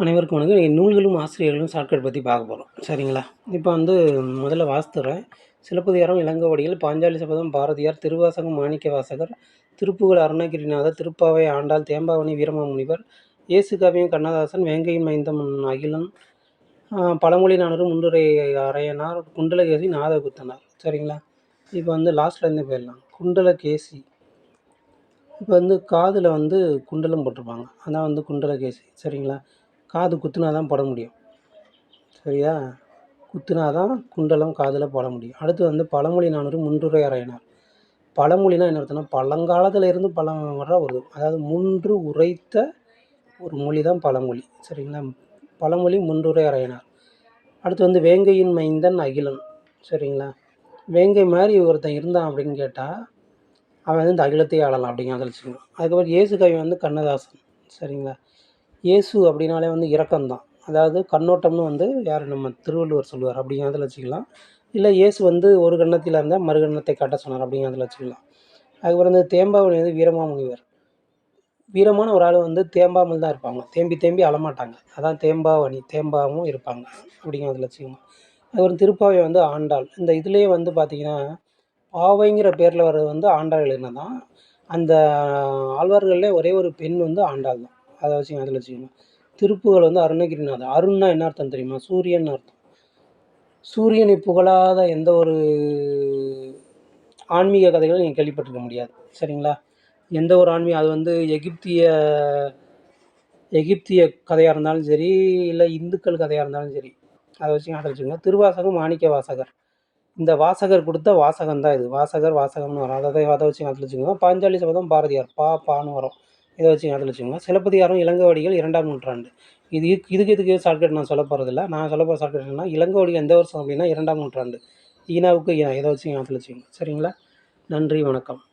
அனைவருக்கும் வணக்கம். நூல்களும் ஆசிரியர்களும் ஷார்ட்கட் பற்றி பார்க்க போகிறோம் சரிங்களா? இப்போ வந்து முதல்ல வாசித்துறேன். சிலப்பதிகாரம் இளங்கோவடிகள் பாஞ்சாலி சபதம் பாரதியார் திருவாசகம் மாணிக்க வாசகர் திருப்புகழ் அருணகிரிநாதர் திருப்பாவை ஆண்டாள் தேம்பாவணி வீரமாமுனிவர் இயேசு காவியம் கண்ணதாசன் வேங்கையின் மைந்தம் அகிலன் பழமொழி நானூறு முன்னுரை அரையனார் குண்டலகேசி நாதகுத்தனார். சரிங்களா? இப்போ வந்து லாஸ்ட்லேருந்து போயிடலாம். குண்டலகேசி. இப்போ வந்து காதில் வந்து குண்டலம் போட்டிருப்பாங்க. அதான் வந்து குண்டலகேசி. சரிங்களா? காது குத்துனா தான் போட முடியும். சரியா? குத்துனா தான் குண்டலம் காதில் போட முடியும். அடுத்து வந்து பழமொழி நானூறு முன்றுரை பழமொழினா என்ன அர்த்தம்னா பழங்காலத்தில் இருந்து பழம் வர ஒரு அதாவது முன்று உரைத்த ஒரு மொழி தான் பழமொழி. சரிங்களா? பழமொழி முன்றுரை அறையினார் அடுத்து வந்து வேங்கையின் மைந்தன் அகிலன். சரிங்களா? வேங்கை மாதிரி ஒருத்தன் இருந்தான் அப்படின்னு கேட்டால் அவன் வந்து இந்த அகிலத்தையே ஆளலாம் அப்படிங்கிறத வச்சுக்கணும். அதுக்கப்புறம் இயேசு கவி வந்து கண்ணதாசன். சரிங்களா? இயேசு அப்படின்னாலே வந்து இரக்கம்தான். அதாவது கண்ணோட்டம்னு வந்து யார் நம்ம திருவள்ளுவர் சொல்லுவார். அப்படிங்கிறதுல வச்சுக்கலாம். இல்லை இயேசு வந்து ஒரு கன்னத்தில் இருந்தால் மறுகண்ணத்தை காட்ட சொன்னார். அப்படிங்கிறதுல வச்சுக்கலாம். அதுக்கப்புறம் வந்து தேம்பாவணி வந்து வீரமாமுனிவர். வீரமான ஒரு ஆள் வந்து தேம்பாமல் தான் இருப்பாங்க. தேம்பி தேம்பி அழமாட்டாங்க. அதான் தேம்பாவணி தேம்பாவும் இருப்பாங்க. அப்படிங்கிறதுல வச்சுக்கலாம். அதுக்கப்புறம் திருப்பாவை வந்து ஆண்டாள். இந்த இதுலேயே வந்து பார்த்திங்கன்னா பாவைங்கிற பேரில் வர்றது வந்து ஆண்டாள் எழுதினது தான் அந்த ஆழ்வார்கள்லே ஒரே ஒரு பெண் வந்து ஆண்டாள் தான் அதை வச்சு அதில் வச்சுக்கணும் திருப்புகள் வந்து அருணகிரிநாதர். அருண்னா என்ன அர்த்தம் தெரியுமா? சூரியன் அர்த்தம். சூரியனை புகழாத எந்த ஒரு ஆன்மீக கதைகளும் நீங்கள் கேள்விப்பட்டிருக்க முடியாது. சரிங்களா? எந்த ஒரு ஆன்மீக அது வந்து எகிப்திய எகிப்திய கதையாக இருந்தாலும் சரி இல்லை இந்துக்கள் கதையாக இருந்தாலும் சரி அதை வச்சு அதை வச்சுக்கோங்க. திருவாசகம் மாணிக்க வாசகர். இந்த வாசகர் கொடுத்த வாசகம் தான் இது. வாசகர் வாசகம்னு வரும். அதை அதை வச்சு அதில் வச்சுக்கோங்க. பாஞ்சாலி சபதம் பாரதியார். பா பான்னு வரும். இதை வச்சு அதில் வச்சுக்கோங்க. சிலப்பதிகாரம் இளங்கோவடிகள் இரண்டாம் நூற்றாண்டு. இது இதுக்கு இதுக்கு ஷார்ட்கட் நான் சொல்ல போகிறதில்ல நான் சொல்ல போகிற ஷார்ட்கட் என்னன்னா இளங்கோவடிகள் எந்த வருஷம் அப்படின்னா இரண்டாம் நூற்றாண்டு. ஈனாவுக்கு ஈனா இதை வச்சு அதில் வச்சுக்கோங்க. சரிங்களா? நன்றி வணக்கம்.